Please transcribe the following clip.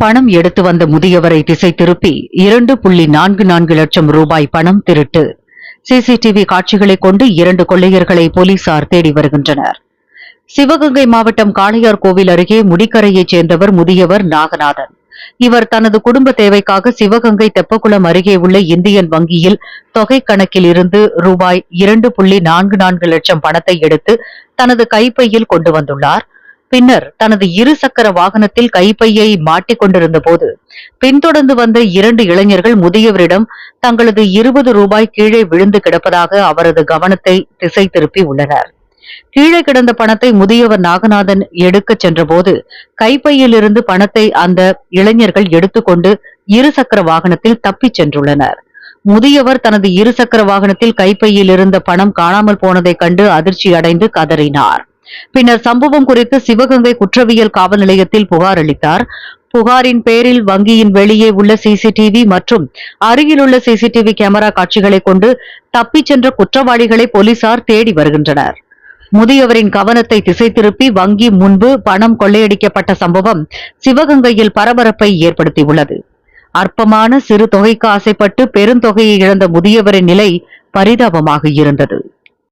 பணம் எடுத்து வந்த முதியவரை திசை திருப்பி இரண்டு புள்ளி நான்கு நான்கு லட்சம் ரூபாய் பணம் திருட்டு. சிசிடிவி காட்சிகளை கொண்டு இரண்டு கொள்ளையர்களை போலீசார் தேடி வருகின்றனர். சிவகங்கை மாவட்டம் காளையார் கோவில் அருகே முடிக்கரையைச் சேர்ந்தவர் முதியவர் நாகநாதன். இவர் தனது குடும்ப தேவைக்காக சிவகங்கை தெப்பக்குளம் அருகே உள்ள இந்தியன் வங்கியில் தொகை கணக்கில் இருந்து ரூபாய் இரண்டு புள்ளி நான்கு நான்கு லட்சம் பணத்தை எடுத்து தனது கைப்பையில் கொண்டு வந்துள்ளார். பின்னர் தனது இரு சக்கர வாகனத்தில் கைப்பையை மாட்டிக்கொண்டிருந்த போது பின்தொடர்ந்து வந்த இரண்டு இளைஞர்கள் முதியவரிடம் தங்களது இருபது ரூபாய் கீழே விழுந்து கிடப்பதாக அவரது கவனத்தை திசை திருப்பி உள்ளனர். கீழே கிடந்த பணத்தை முதியவர் நாகநாதன் எடுக்கச் சென்றபோது கைப்பையில் இருந்து பணத்தை அந்த இளைஞர்கள் எடுத்துக்கொண்டு இருசக்கர வாகனத்தில் தப்பிச் சென்றுள்ளனர். முதியவர் தனது இருசக்கர வாகனத்தில் கைப்பையில் இருந்த பணம் காணாமல் போனதைக் கண்டு அதிர்ச்சி அடைந்து கதறினார். பின்னர் சம்பவம் குறித்து சிவகங்கை குற்றவியல் காவல் நிலையத்தில் புகார் அளித்தார். புகாரின் பேரில் வங்கியின் வெளியே உள்ள சிசிடிவி மற்றும் அருகிலுள்ள சிசிடிவி கேமரா காட்சிகளை கொண்டு தப்பிச் சென்ற குற்றவாளிகளை போலீசார் தேடி வருகின்றனர். முதியவரின் கவனத்தை திசை திருப்பி வங்கி முன்பு பணம் கொள்ளையடிக்கப்பட்ட சம்பவம் சிவகங்கையில் பரபரப்பை ஏற்படுத்தியுள்ளது. அற்பமான சிறு தொகைக்கு ஆசைப்பட்டு பெருந்தொகையை இழந்த முதியவரின் நிலை பரிதாபமாக இருந்தது.